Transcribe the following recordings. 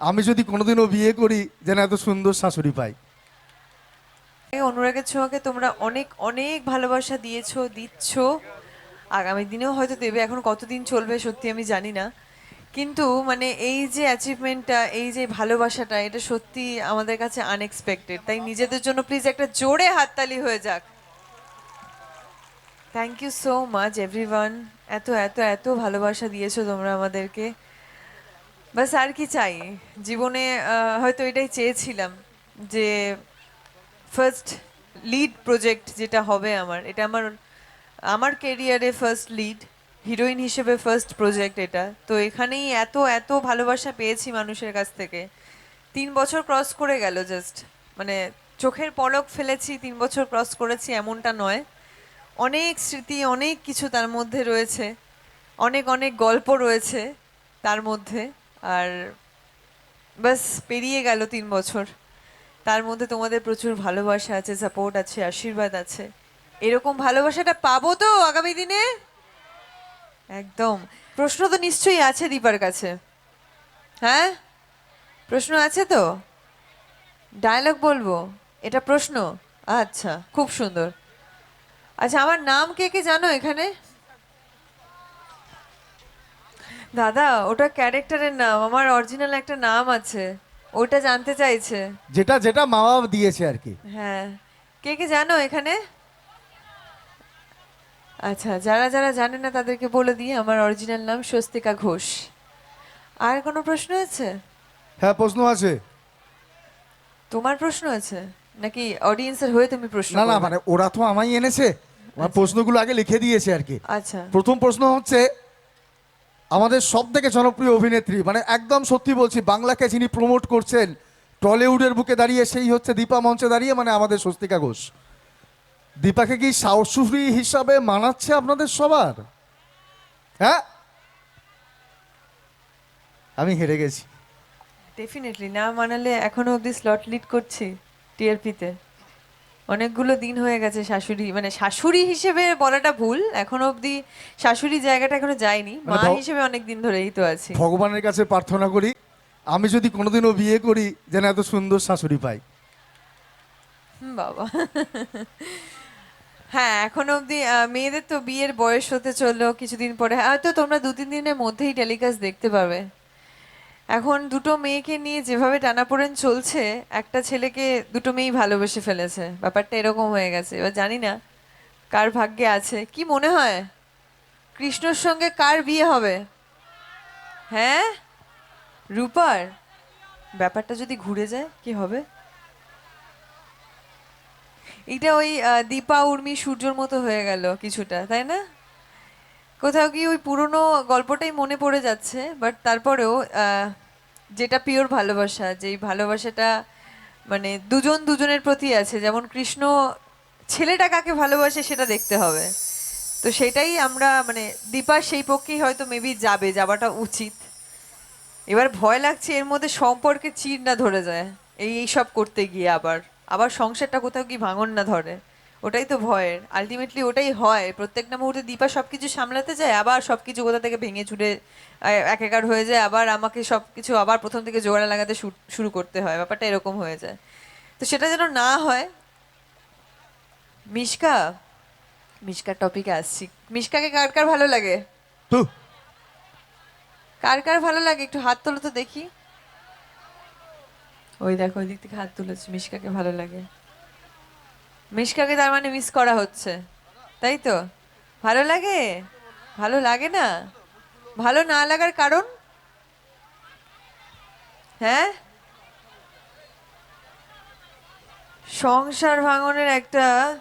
আমি যদি কোনোদিনও বিয়ে করি, যেন এত সুন্দর শাশুড়ি পাই। অনুরাগের ছোঁয়াকে তোমরা অনেক অনেক ভালোবাসা দিয়েছ, দিচ্ছ। আগামী দিনেও হয়তো দেবে, এখন কতদিন চলবে সত্যি আমি জানি না। কিন্তু মানে এই যে অ্যাচিভমেন্টটা এই যে ভালোবাসাটা, এটা সত্যি আমাদের কাছে আনএক্সপেক্টেড তাই নিজেদের জন্য প্লিজ একটা জোরে হাততালি হয়ে যাক। Thank you so much everyone এত এত এত ভালোবাসা দিয়েছ তোমরা আমাদেরকে। বাস আর কি চাই? জীবনে হয়তো এটাই চেয়েছিলাম যে ফার্স্ট লিড প্রজেক্ট যেটা হবে আমার, এটা আমার আমার কেরিয়ারে ফার্স্ট লিড হিরোইন হিসেবে ফার্স্ট প্রজেক্ট এটা। তো এখানেই এত এত ভালোবাসা পেয়েছি মানুষের কাছ থেকে। তিন বছর ক্রস করে গেল জাস্ট মানে চোখের পলক ফেলেছি, তিন বছর ক্রস করেছি এমনটা নয়। অনেক স্মৃতি, অনেক কিছু তার মধ্যে রয়েছে। অনেক অনেক গল্প রয়েছে তার মধ্যে। আর বাস পেরিয়ে গেল তিন বছর। তার মধ্যে তোমাদের প্রচুর ভালোবাসা আছে সাপোর্ট আছে, আশীর্বাদ আছে। এরকম ভালোবাসাটা পাবো তো আগামী দিনে? একদম। প্রশ্ন তো নিশ্চয়ই আছে দীপার কাছে। হ্যাঁ? প্রশ্ন আছে তো? ডায়লগ বলব? এটা প্রশ্ন? আচ্ছা খুব সুন্দর। আচ্ছা আমার নাম কে কে জানো এখানে? দাদা ওটা ক্যারেক্টারের নাম আমার অরিজিনাল একটা নাম আছে ওটা জানতে চাইছে। যেটা যেটা মা বাবা দিয়েছে আর কি। হ্যাঁ। কে কে জানো এখানে? আচ্ছা যারা যারা জানে না তাদেরকে বলে দিই আমার অরিজিনাল নাম স্বস্তিকা ঘোষ। আর কোনো প্রশ্ন আছে? হ্যাঁ প্রশ্ন আছে। তোমার প্রশ্ন আছে? নাকি অডিয়েন্সের হয়ে তুমি প্রশ্ন না না মানে ওরা তো আমায় এনেছে। আমার প্রশ্নগুলো আগে লিখে দিয়েছে আর কি। আচ্ছা। প্রথম প্রশ্ন হচ্ছে আমাদের সব থেকে জনপ্রিয় অভিনেত্রী মানে একদম সত্যি বলছি, বাংলাকে যিনি প্রমোট করছেন, টলিউডের বুকে দাঁড়িয়ে সেই হচ্ছে দীপা মঞ্চে দাঁড়িয়ে মানে আমাদের স্বস্তিকা ঘোষ। দীপাকে কি শাশুড়ি হিসাবে মানাচ্ছে আপনাদের সবার? হ্যাঁ? আমি হেরে গেছি। ডেফিনেটলি না মানালে এখনও অবধি স্লট লিড করছি টিআরপিতে অনেকগুলো দিন হয়ে গেছে শাশুড়ি মানে শাশুড়ি হিসেবে বলাটা ভুল। এখনও অবধি শাশুড়ি জায়গাটা এখনও যায়নি। মা মানে হিসেবে অনেক দিন ধরেই তো আছি। ভগবানের কাছে প্রার্থনা করি আমি যদি কোনোদিনও বিয়ে করি যেন এত সুন্দর শাশুড়ি পাই। বাবা। হ্যাঁ এখন অবধি মেয়েদের তো বিয়ের বয়স হতে চলল কিছুদিন পরে। হয়তো তোমরা দু তিন দিনের মধ্যেই টেলিকাস্ট দেখতে পাবে এখন দুটো মেয়েকে নিয়ে যেভাবে টানাপোড়েন চলছে, একটা ছেলেকে দুটো মেয়েই ভালোবেসে ফেলেছে। ব্যাপারটা এরকম হয়ে গেছে। এবার জানি না কার ভাগ্যে আছে। কি মনে হয়? কৃষ্ণর সঙ্গে কার বিয়ে হবে? হ্যাঁ? রূপার? ব্যাপারটা যদি ঘুরে যায়, কি হবে? এটা ওই দীপা, উর্মি, সূর্যর মতো হয়ে গেল কিছুটা, তাই না? কোথাও কি ওই পুরনো গল্পটাই মনে পড়ে যাচ্ছে বাট তারপরেও যেটা পিওর ভালোবাসা, যেই ভালোবাসাটা মানে দুজন দুজনের প্রতি আছে, যেমন কৃষ্ণ ছেলেটা কাকে ভালোবাসে সেটা দেখতে হবে। তো সেটাই আমরা মানে দীপা সেই পক্ষেই হয়তো মেবি যাবে, যাওয়াটা উচিত। এবার ভয় লাগছে, এর মধ্যে সম্পর্কে চির না ধরে যায়, এই এই সব করতে গিয়ে আবার। আবার সংসারটা কোথাও কি ভাঙন না ধরে। ওটাই তো ভয়ের। আলটিমেটলি ওটাই হয়। প্রত্যেকটা মুহূর্তে দীপা সবকিছু সামলাতে যায় আবার সবকিছু কোথা থেকে ভেঙে চুরে এক একার হয়ে যায় আবার আমাকে সবকিছু আবার প্রথম থেকে জোড়া লাগাতে শুরু করতে হয়। ব্যাপারটা এরকম হয়ে যায়। তো সেটা যেন না হয়। মিশকা মিশকার টপিকে আসছি। মিশকাকে কার কার ভালো লাগে? কার কার ভালো লাগে? একটু হাত তোলো তো দেখি। ওই দেখো ওই দিক থেকে হাত তুলেছে। মিশকাকে ভালো লাগে। মিশকাকে তার মানে মিস করা হচ্ছে। তাই তো? ভালো লাগে? ভালো লাগে না? ভালো না লাগার কারণ? হ্যাঁ? সংসার ভাঙনের একটা,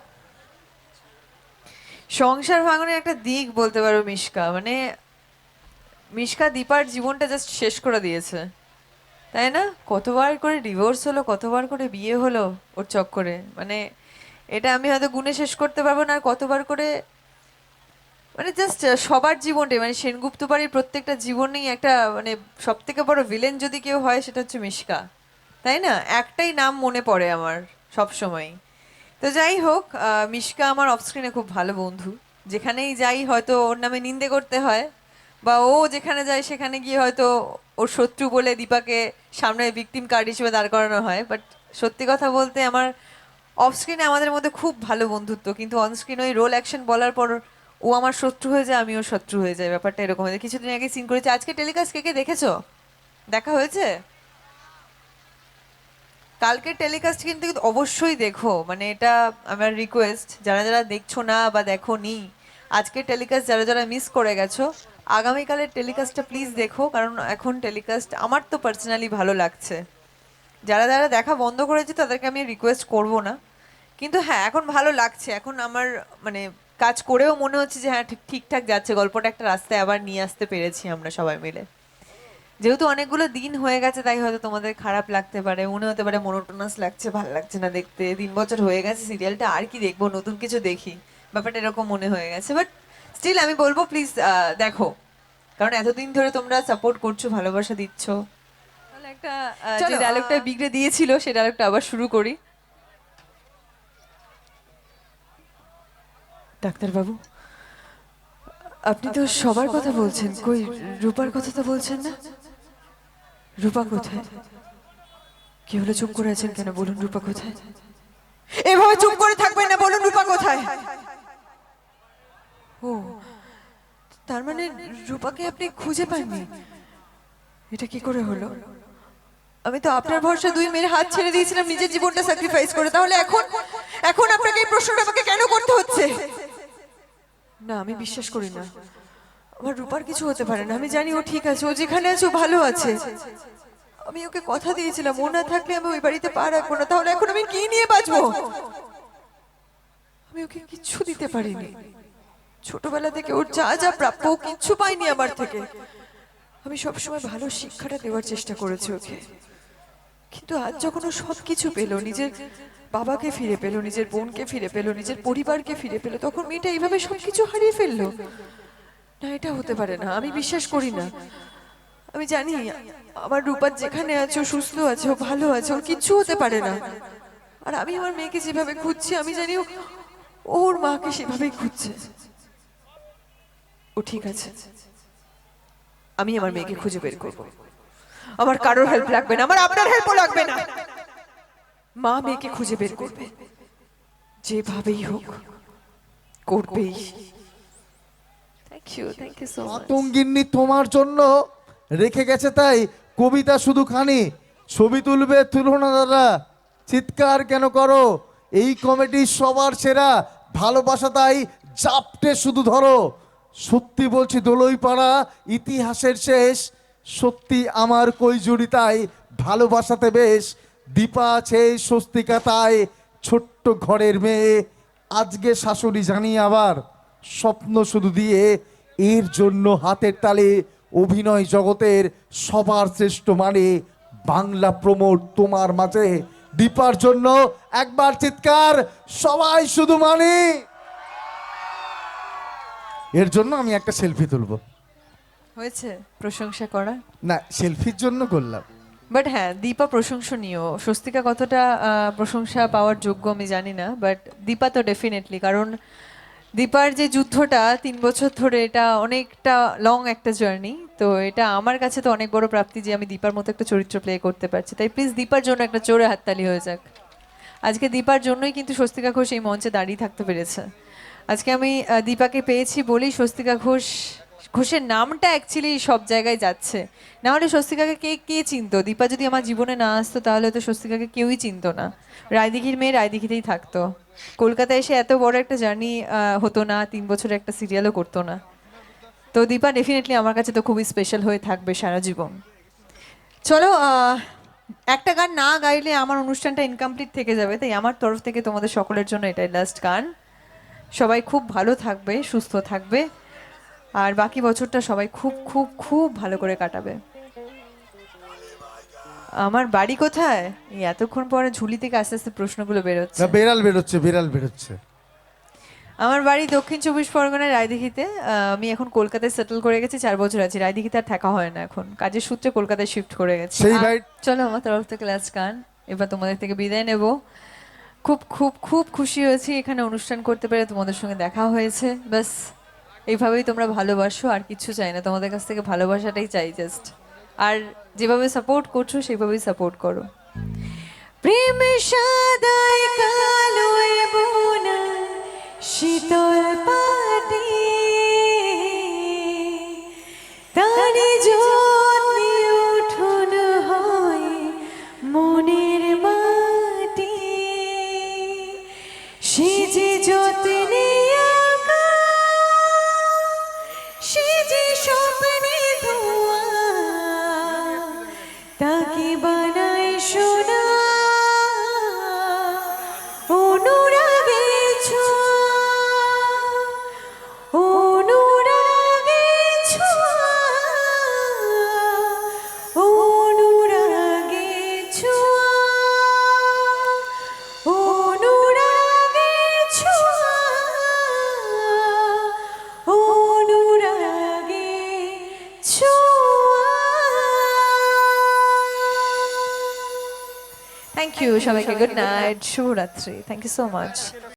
সংসার ভাঙনের একটা দিক বলতে পারো মিশকা। মানে মিশকা দীপার জীবনটা জাস্ট শেষ করে দিয়েছে। তাই না? কতবার করে ডিভোর্স হলো, কতবার করে বিয়ে হলো ওর চক্করে। মানে এটা আমি হয়তো গুণে শেষ করতে পারব না আর কতবার করে? মানে জাস্ট সবার জীবনটাই মানে সেনগুপ্ত বাড়ির প্রত্যেকটা জীবনেই একটা মানে সব থেকে বড় ভিলেন যদি কেউ হয় সেটা হচ্ছে মিশকা। তাই না? একটাই নাম মনে পড়ে আমার সব সময় তো যাই হোক মিশকা আমার অফ স্ক্রিনে খুব ভালো বন্ধু। যেখানেই যাই হয়তো ওর নামে নিন্দে করতে হয়, বা ও যেখানে যায় সেখানে গিয়ে হয়তো ওর শত্রু বলে দীপাকে সামনে ভিকটিম কার্ড হিসেবে দাঁড় করানো হয়। বাট সত্যি কথা বলতে আমার অফ স্ক্রিনে আমাদের মধ্যে খুব ভালো বন্ধুত্ব, কিন্তু অন স্ক্রিন ওই রোল অ্যাকশন বলার পর ও আমার শত্রু হয়ে যায়, আমিও শত্রু হয়ে যাই, ব্যাপারটা এরকম হয়েছে। কিছুদিন আগে সিন করেছি। আজকে টেলিকাস্ট কে কে দেখেছ? দেখা হয়েছে? কালকের টেলিকাস্ট কিন্তু অবশ্যই দেখো মানে এটা আমার রিকোয়েস্ট যারা যারা দেখছ না বা দেখো নি, আজকের টেলিকাস্ট যারা যারা মিস করে গেছো, আগামীকালের টেলিকাস্টটা প্লিজ দেখো, কারণ এখন টেলিকাস্ট আমার তো পার্সোনালি ভালো লাগছে। যারা যারা দেখা বন্ধ করেছে, তাদেরকে আমি রিকোয়েস্ট করব না। কিন্তু হ্যাঁ এখন ভালো লাগছে। এখন আমার মানে কাজ করেও মনে হচ্ছে যে হ্যাঁ ঠিক ঠিকঠাক যাচ্ছে। গল্পটা একটা রাস্তায় আবার নিয়ে আসতে পেরেছি আমরা সবাই মিলে। যেহেতু অনেকগুলো দিন হয়ে গেছে তাই হয়তো তোমাদের খারাপ লাগতে পারে মনে হতে পারে মনোটোনাস লাগছে ভালো লাগছে না দেখতে। তিন বছর হয়ে গেছে সিরিয়ালটা আর কি দেখব নতুন কিছু দেখি। ব্যাপারটা এরকম মনে হয়ে গেছে। বাট স্টিল আমি বলব প্লিজ দেখো। কারণ এতদিন ধরে তোমরা সাপোর্ট করছ ভালোবাসা দিচ্ছ। তাহলে একটা যে ডায়লগটা বিগড়ে দিয়েছিল সেই ডায়লগটা আবার শুরু করি। ডাক্তারবাবু? আপনি তো সবার কথা বলছেন। কই, রূপার কথা তো বলছেন না? রূপা কোথায়? কি হলো, চুপ করে আছেন কেন? বলুন রূপা কোথায়? এভাবে চুপ করে থাকবেন না, বলুন রূপা কোথায়? ও, তার মানে রূপাকে আপনি খুঁজে পাননি? এটা কি করে হলো? আমি তো আপনার ভরসা দুই মেয়ের হাত ছেড়ে দিয়েছিলাম, নিজের জীবনটা স্যাক্রিফাইস করে। তাহলে এখন এখন আপনাকে এই প্রশ্নটা আমাকে কেন করতে হচ্ছে না আমি বিশ্বাস করি না। আমার রূপার কিছু হতে পারে না। আমি জানি ও ঠিক আছে ও যেখানে আছে ও ভালো আছে। আমি ওকে কথা দিয়েছিলাম ও না থাকলে আমি ওই বাড়িতে পা রাখব না। তাহলে এখন আমি কি নিয়ে বাঁচবো? আমি ওকে কিচ্ছু দিতে পারিনি। ছোটবেলা থেকে ওর যা যা প্রাপ্য ও কিচ্ছু পাইনি আমার থেকে। আমি সবসময় ভালো শিক্ষাটা দেওয়ার চেষ্টা করেছি ওকে। কিন্তু আজ যখন ও সব কিছু পেল, নিজের বাবাকে ফিরে পেল, নিজের বোনকে ফিরে পেল, নিজের পরিবারকে ফিরে পেল, তখন মেয়েটা এইভাবে সবকিছু হারিয়ে ফেলল। না, এটা হতে পারে না, আমি বিশ্বাস করি না। আমি জানি আমার রূপার যেখানে আছে সুস্থ আছে ভালো আছে, ওর কিচ্ছু হতে পারে না। আর আমি আমার মেয়েকে যেভাবে খুঁজছি, আমি জানি ওর মাকে সেভাবেই খুঁজছে। ও ঠিক আছে। আমি আমার মেয়েকে খুঁজে বের করব। আমার কারোর হেল্প লাগবে না আমার আপনার হেল্পও লাগবে না। মা মেয়েকে খুঁজে বের করবে। যেভাবেই হোক করবেই। আতঙ্গিন্নি তোমার জন্য রেখে গেছে তাই কবিতা শুধু খানি ছবি তুলবে তুলনা দাদা। চিৎকার কেন করো? এই কমেডি সবার সেরা ভালোবাসা তাই জাপটে শুধু ধরো। সত্যি বলছি দোলই পাড়া ইতিহাসের শেষ। সত্যি আমার কই জুড়ি তাই ভালোবাসাতে বেশ। দীপা আছে স্বস্তিকা তাই ছোট্ট ঘরের মেয়ে। আজকে শাশুড়ি জানি আবার স্বপ্ন শুধু দিয়ে এর জন্য হাতের তালে অভিনয় জগতের সবার শ্রেষ্ঠ মানে বাংলা প্রমোট তোমার মাঝে। দীপার জন্য একবার চিৎকার, সবাই শুধু মানে। এর জন্য আমি একটা সেলফি তুলবো। হয়েছে প্রশংসা করা? না সেলফির জন্য করলাম। বাট হ্যাঁ দীপা প্রশংসনীয়। স্বস্তিকা কতটা প্রশংসা পাওয়ার যোগ্য আমি জানি না বাট দীপা তো ডেফিনেটলি কারণ দীপার যে যুদ্ধটা তিন বছর ধরে এটা অনেকটা লং একটা জার্নি তো এটা আমার কাছে তো অনেক বড় প্রাপ্তি যে আমি দীপার মতো একটা চরিত্র প্লে করতে পারছি। তাই প্লিজ দীপার জন্য একটা জোরে হাততালি হয়ে যাক। আজকে দীপার জন্যই কিন্তু স্বস্তিকা ঘোষ এই মঞ্চে দাঁড়িয়ে থাকতে পেরেছে। আজকে আমি দীপাকে পেয়েছি বলেই স্বস্তিকা ঘোষ ঘোষের নামটা অ্যাকচুয়ালি সব জায়গায় যাচ্ছে। না হলে স্বস্তিকাকে কে কে চিনতো? দীপা যদি আমার জীবনে না আসতো, তাহলে তো স্বস্তিকাকে কেউই চিনতো না। রায়দিঘির মেয়ে রায়দিঘিতেই থাকতো। কলকাতায় এসে এত বড় একটা জার্নি হতো না, তিন বছরের একটা সিরিয়ালও করতো না। তো দীপা ডেফিনেটলি আমার কাছে তো খুবই স্পেশাল হয়ে থাকবে সারা জীবন। চলো একটা গান না গাইলে আমার অনুষ্ঠানটা ইনকমপ্লিট থেকে যাবে, তাই আমার তরফ থেকে তোমাদের সকলের জন্য এটাই লাস্ট গান। সবাই খুব ভালো থাকবে, সুস্থ থাকবে। আর বাকি বছরটা সবাই খুব খুব খুব ভালো করে কাটাবে। আমার বাড়ি কোথায়? এই এতক্ষণ পরে ঝুলি থেকে আস্তে আস্তে প্রশ্নগুলো বেরোচ্ছে। না বেড়াল বেরোচ্ছে বেড়াল বেরোচ্ছে। আমার বাড়ি দক্ষিণ চব্বিশ পরগনায় রায়দিঘিতে। আমি এখন কলকাতায় সেটেল করে গেছি চার বছর আছি। রায়দিঘিতে আর থাকা হয় না এখন। কাজের সূত্রে কলকাতায় শিফট করে গেছি। সেই বাড়ি- চলো আমার তরফ থেকে লাস্ট গান। এবার তোমাদের থেকে বিদায় নেব। খুব খুব খুব খুশি হয়েছি এখানে অনুষ্ঠান করতে পেরে। তোমাদের সঙ্গে দেখা হয়েছে। ব্যাস। এইভাবেই তোমরা ভালোবাসো, আর কিছু চাই না। তোমাদের কাছ থেকে ভালোবাসাটাই চাই জাস্ট আর যেভাবে সাপোর্ট করছ সেভাবেই সাপোর্ট করো। প্রেম সে সবাইকে গুড নাইট শুভরাত্রি থ্যাংক ইউ সো মাচ